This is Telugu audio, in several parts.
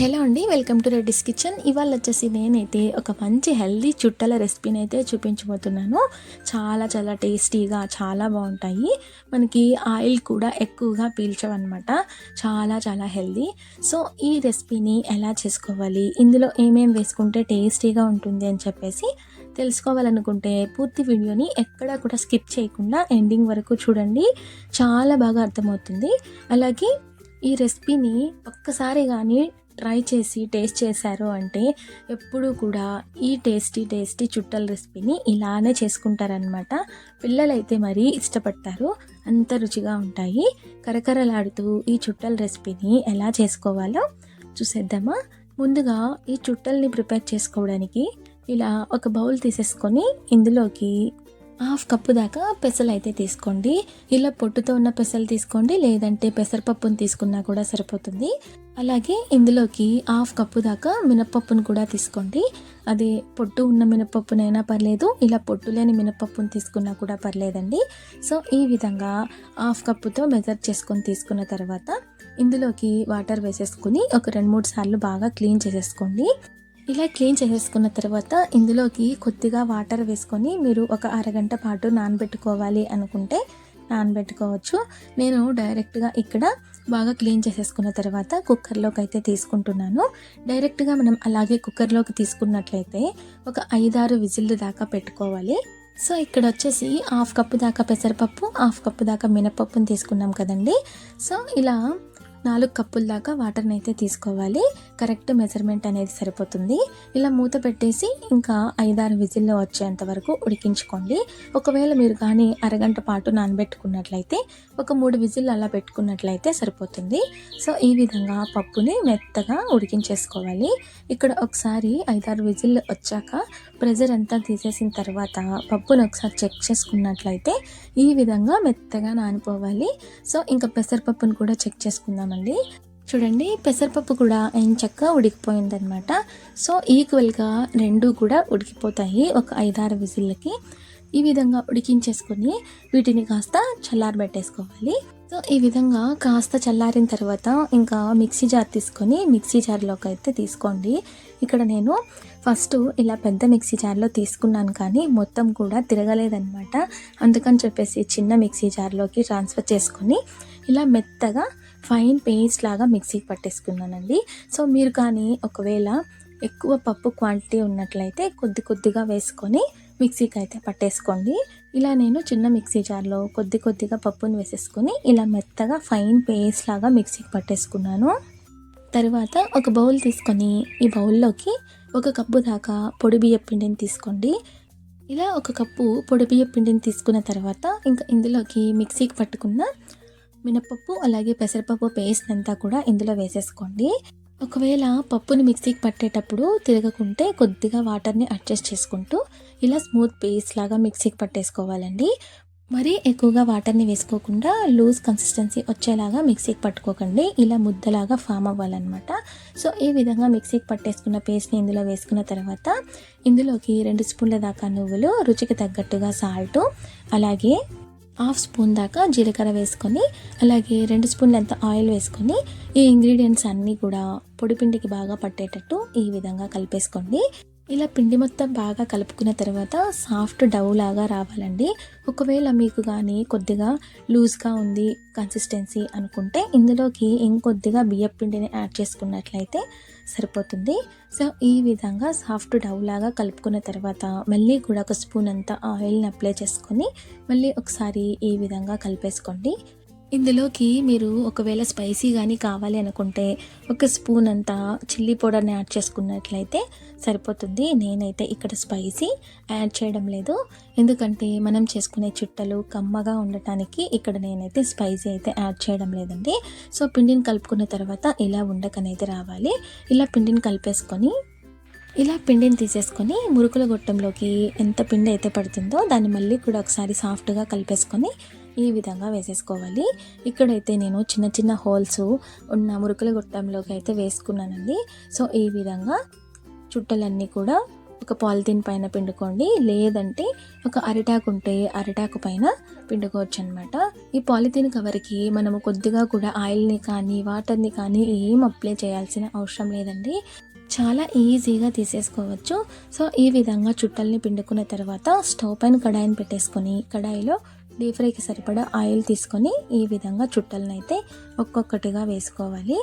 హలో అండి వెల్కమ్ టు రెడ్డిస్ కిచెన్. ఇవాళ వచ్చేసి నేనైతే ఒక మంచి హెల్దీ చుట్టల రెసిపీని అయితే చూపించబోతున్నాను. చాలా చాలా టేస్టీగా చాలా బాగుంటాయి. మనకి ఆయిల్ కూడా ఎక్కువగా పీల్చవన్నమాట. చాలా చాలా హెల్దీ. సో ఈ రెసిపీని ఎలా చేసుకోవాలి ఇందులో ఏమేమి వేసుకుంటే టేస్టీగా ఉంటుంది అని చెప్పేసి తెలుసుకోవాలనుకుంటే పూర్తి వీడియోని ఎక్కడా కూడా స్కిప్ చేయకుండా ఎండింగ్ వరకు చూడండి. చాలా బాగా అర్థమవుతుంది. అలాగే ఈ రెసిపీని ఒక్కసారి కానీ ట్రై చేసి టేస్ట్ చేశారు అంటే ఎప్పుడూ కూడా ఈ టేస్టీ టేస్టీ చుట్టల రెసిపీని ఇలానే చేసుకుంటారనమాట పిల్లలైతే మరీ ఇష్టపడతారు. అంత రుచిగా ఉంటాయి. కరకరలాడుతూ ఈ చుట్టల రెసిపీని ఎలా చేసుకోవాలో చూసేద్దామా? ముందుగా ఈ చుట్టల్ని ప్రిపేర్ చేసుకోవడానికి ఇలా ఒక బౌల్ తీసేసుకొని ఇందులోకి హాఫ్ కప్పు దాకా పెసలు అయితే తీసుకోండి. ఇలా పొట్టుతో ఉన్న పెసలు తీసుకోండి లేదంటే పెసరపప్పును తీసుకున్నా కూడా సరిపోతుంది. అలాగే ఇందులోకి హాఫ్ కప్పు దాకా మినపప్పును కూడా తీసుకోండి. అది పొట్టు ఉన్న మినపప్పునైనా పర్లేదు ఇలా పొట్టు లేని మినపప్పును తీసుకున్నా కూడా పర్లేదండి. సో ఈ విధంగా హాఫ్ కప్పుతో మెజర్ చేసుకొని తీసుకున్న తర్వాత ఇందులోకి వాటర్ వేసేసుకుని ఒక రెండు మూడు సార్లు బాగా క్లీన్ చేసేసుకోండి. ఇలా క్లీన్ చేసేసుకున్న తర్వాత ఇందులోకి కొద్దిగా వాటర్ వేసుకొని మీరు ఒక అరగంట పాటు నానబెట్టుకోవాలి అనుకుంటే నానబెట్టుకోవచ్చు. నేను డైరెక్ట్గా ఇక్కడ బాగా క్లీన్ చేసేసుకున్న తర్వాత కుక్కర్లోకి అయితే తీసుకుంటున్నాను. డైరెక్ట్గా మనం అలాగే కుక్కర్లోకి తీసుకున్నట్లయితే ఒక ఐదారు విజిల్ దాకా పెట్టుకోవాలి. సో ఇక్కడ వచ్చేసి హాఫ్ కప్పు దాకా పెసరపప్పు హాఫ్ కప్పు దాకా మినపప్పుని తీసుకున్నాం కదండి. సో ఇలా నాలుగు కప్పుల దాకా వాటర్ని అయితే తీసుకోవాలి. కరెక్ట్ మెజర్మెంట్ అనేది సరిపోతుంది. ఇలా మూత పెట్టేసి ఇంకా ఐదారు విజిల్లో వచ్చేంత వరకు ఉడికించుకోండి. ఒకవేళ మీరు కానీ అరగంట పాటు నానబెట్టుకున్నట్లయితే ఒక మూడు విజిల్ అలా పెట్టుకున్నట్లయితే సరిపోతుంది. సో ఈ విధంగా పప్పుని మెత్తగా ఉడికించేసుకోవాలి. ఇక్కడ ఒకసారి ఐదారు విజిల్ వచ్చాక ప్రెజర్ అంతా తీసేసిన తర్వాత పప్పును ఒకసారి చెక్ చేసుకున్నట్లయితే ఈ విధంగా మెత్తగా నానిపోవాలి. సో ఇంకా పెసరపప్పును కూడా చెక్ చేసుకుందామండి చూడండి పెసరపప్పు కూడా చక్కగా ఉడికిపోయిందనమాట సో ఈక్వల్గా రెండు కూడా ఉడికిపోతాయి ఒక ఐదారు విజిల్లకి. ఈ విధంగా ఉడికించేసుకొని వీటిని కాస్త చల్లారబెట్టేసుకోవాలి. సో ఈ విధంగా కాస్త చల్లారిన తర్వాత ఇంకా మిక్సీ జార్ తీసుకొని మిక్సీ జార్లోకి అయితే తీసుకోండి. ఇక్కడ నేను ఫస్ట్ ఇలా పెద్ద మిక్సీ జార్లో తీసుకున్నాను కానీ మొత్తం కూడా తిరగలేదనమాట అందుకని చెప్పేసి చిన్న మిక్సీ జార్లోకి ట్రాన్స్ఫర్ చేసుకొని ఇలా మెత్తగా ఫైన్ పేస్ట్ లాగా మిక్సీకి పట్టేసుకున్నానండి. సో మీరు కానీ ఒకవేళ ఎక్కువ పప్పు క్వాంటిటీ ఉన్నట్లయితే కొద్ది కొద్దిగా వేసుకొని మిక్సీకి అయితే పట్టేసుకోండి. ఇలా నేను చిన్న మిక్సీ జార్లో కొద్ది కొద్దిగా పప్పును వేసేసుకొని ఇలా మెత్తగా ఫైన్ పేస్ట్ లాగా మిక్సీకి పట్టేసుకున్నాను. తర్వాత ఒక బౌల్ తీసుకొని ఈ బౌల్లోకి ఒక కప్పు దాకా పొడి బియ్య పిండిని తీసుకోండి. ఇలా ఒక కప్పు పొడి బియ్య పిండిని తీసుకున్న తర్వాత ఇంకా ఇందులోకి మిక్సీకి పట్టుకున్న మినపప్పు అలాగే పెసరపప్పు పేస్ట్ అంతా కూడా ఇందులో వేసేసుకోండి. ఒకవేళ పప్పుని మిక్సీకి పట్టేటప్పుడు తిరగకుంటే కొద్దిగా వాటర్ని అడ్జస్ట్ చేసుకుంటూ ఇలా స్మూత్ పేస్ట్ లాగా మిక్సీకి పట్టేసుకోవాలండి. మరీ ఎక్కువగా వాటర్ని వేసుకోకుండా లూజ్ కన్సిస్టెన్సీ వచ్చేలాగా మిక్సీకి పట్టుకోకండి. ఇలా ముద్దలాగా ఫామ్ అవ్వాలన్నమాట. సో ఈ విధంగా మిక్సీకి పట్టేసుకున్న పేస్ట్ని ఇందులో వేసుకున్న తర్వాత ఇందులోకి రెండు స్పూన్ల దాకా నువ్వులు రుచికి తగ్గట్టుగా సాల్టు అలాగే హాఫ్ స్పూన్ దాకా జీలకర్ర వేసుకొని అలాగే రెండు స్పూన్లు ఎంత ఆయిల్ వేసుకొని ఈ ఇంగ్రీడియంట్స్ అన్నీ కూడా పొడిపిండికి బాగా పట్టేటట్టు ఈ విధంగా కలిపేసుకోండి. ఇలా పిండి మొత్తం బాగా కలుపుకున్న తర్వాత సాఫ్ట్ డవ్ లాగా రావాలండి. ఒకవేళ మీకు కానీ కొద్దిగా లూజ్గా ఉంది కన్సిస్టెన్సీ అనుకుంటే ఇందులోకి ఇంకొద్దిగా బియ్యం పిండిని యాడ్ చేసుకున్నట్లయితే సరిపోతుంది. సో ఈ విధంగా సాఫ్ట్ డవ్ లాగా కలుపుకున్న తర్వాత మళ్ళీ కూడా ఒక స్పూన్ అంతా ఆయిల్ని అప్లై చేసుకొని మళ్ళీ ఒకసారి ఈ విధంగా కలిపేసుకోండి. ఇందులోకి మీరు ఒకవేళ స్పైసీ కానీ కావాలి అనుకుంటే ఒక స్పూన్ అంతా చిల్లీ పౌడర్ని యాడ్ చేసుకున్నట్లయితే సరిపోతుంది. నేనైతే ఇక్కడ స్పైసీ యాడ్ చేయడం లేదు. ఎందుకంటే మనం చేసుకునే చుట్టలు కమ్మగా ఉండటానికి ఇక్కడ నేనైతే స్పైసీ అయితే యాడ్ చేయడం లేదండి. సో పిండిని కలుపుకున్న తర్వాత ఇలా ఉండకనైతే రావాలి. ఇలా పిండిని కలిపేసుకొని ఇలా పిండిని తీసేసుకొని మురుకుల గొట్టంలోకి ఎంత పిండి అయితే పడుతుందో దాన్ని మళ్ళీ కూడా ఒకసారి సాఫ్ట్గా కలిపేసుకొని ఈ విధంగా వేసేసుకోవాలి. ఇక్కడైతే నేను చిన్న చిన్న హోల్స్ ఉన్న మురుకుల గొట్టంలోకి అయితే వేసుకున్నానండి. సో ఈ విధంగా చుట్టలన్నీ కూడా ఒక పాలిథిన్ పైన పిండుకోండి. లేదంటే ఒక అరిటాకు ఉంటే అరిటాకు పైన పిండుకోవచ్చు అనమాట ఈ పాలిథిన్ కవర్కి మనము కొద్దిగా కూడా ఆయిల్ని కానీ వాటర్ని కానీ ఏం అప్లై చేయాల్సిన అవసరం లేదండి. చాలా ఈజీగా తీసేసుకోవచ్చు. సో ఈ విధంగా చుట్టల్ని పిండుకున్న తర్వాత స్టవ్ పైన కడాయిని పెట్టేసుకొని కడాయిలో డీప్ ఫ్రైకి సరిపడా ఆయిల్ తీసుకొని ఈ విధంగా చుట్టలను అయితే ఒక్కొక్కటిగా వేసుకోవాలి.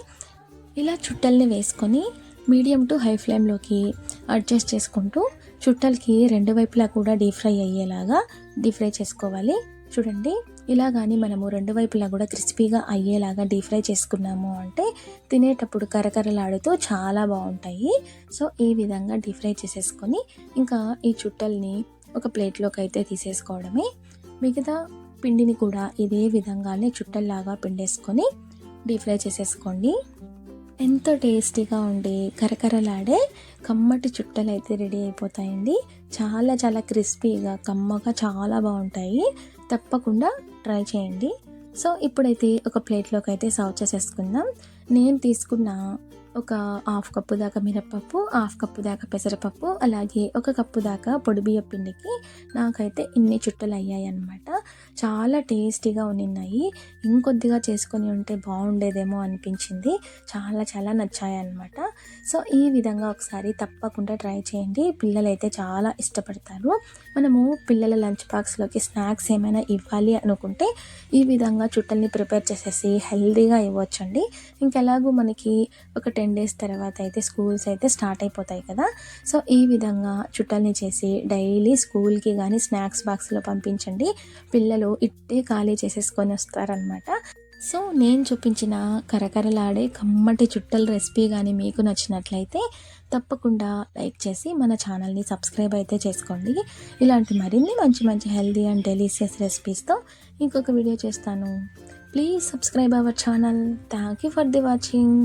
ఇలా చుట్టల్ని వేసుకొని మీడియం టు హై ఫ్లేమ్లోకి అడ్జస్ట్ చేసుకుంటూ చుట్టలకి రెండు వైపులా కూడా డీప్ ఫ్రై అయ్యేలాగా డీప్ ఫ్రై చేసుకోవాలి. చూడండి ఇలా కానీ మనము రెండు వైపులా కూడా క్రిస్పీగా అయ్యేలాగా డీప్ ఫ్రై చేసుకున్నాము అంటే తినేటప్పుడు కరకరలాడుతూ చాలా బాగుంటాయి. సో ఈ విధంగా డీప్ ఫ్రై చేసేసుకొని ఇంకా ఈ చుట్టల్ని ఒక ప్లేట్లోకి అయితే తీసేసుకోవడమే. మిగతా పిండిని కూడా ఇదే విధంగానే చుట్టల్లాగా పిండేసుకొని డీప్ ఫ్రై చేసేసుకోండి. ఎంతో టేస్టీగా ఉండి కరకరలాడే కమ్మటి చుట్టలు అయితే రెడీ అయిపోతాయండి. చాలా చాలా క్రిస్పీగా కమ్మగా చాలా బాగుంటాయి. తప్పకుండా ట్రై చేయండి. సో ఇప్పుడైతే ఒక ప్లేట్లోకి అయితే సర్వ్ చేసేసుకుందాం. నేను తీసుకున్న ఒక హాఫ్ కప్పు దాకా మినప్పప్పు హాఫ్ కప్పు దాకా పెసరపప్పు అలాగే ఒక కప్పు దాకా పొడి బియ్య పిండికి నాకైతే ఇన్ని చుట్టలు అయ్యాయి అనమాట చాలా టేస్టీగా ఉన్నాయి ఇంకొద్దిగా చేసుకొని ఉంటే బాగుండేదేమో అనిపించింది. చాలా చాలా నచ్చాయి అనమాట సో ఈ విధంగా ఒకసారి తప్పకుండా ట్రై చేయండి. పిల్లలైతే చాలా ఇష్టపడతారు. మనము పిల్లల లంచ్ బాక్స్లోకి స్నాక్స్ ఏమైనా ఇవ్వాలి అనుకుంటే ఈ విధంగా చుట్టల్ని ప్రిపేర్ చేసేసి హెల్దీగా ఇవ్వచ్చండి. ఇంకెలాగూ మనకి ఒక టెన్ టెన్ డేస్ తర్వాత అయితే స్కూల్స్ అయితే స్టార్ట్ అయిపోతాయి కదా. సో ఈ విధంగా చుట్టల్ని చేసి డైలీ స్కూల్కి కానీ స్నాక్స్ బాక్స్లో పంపించండి. పిల్లలు ఇట్టే ఖాళీ చేసేసుకొని వస్తారనమాట సో నేను చూపించిన కరకరలాడే కమ్మటి చుట్టల రెసిపీ కానీ మీకు నచ్చినట్లయితే తప్పకుండా లైక్ చేసి మన ఛానల్ని సబ్స్క్రైబ్ అయితే చేసుకోండి. ఇలాంటి మరిన్ని మంచి మంచి హెల్దీ అండ్ డెలీషియస్ రెసిపీస్తో ఇంకొక వీడియో చేస్తాను. Please subscribe our channel. Thank you for the watching.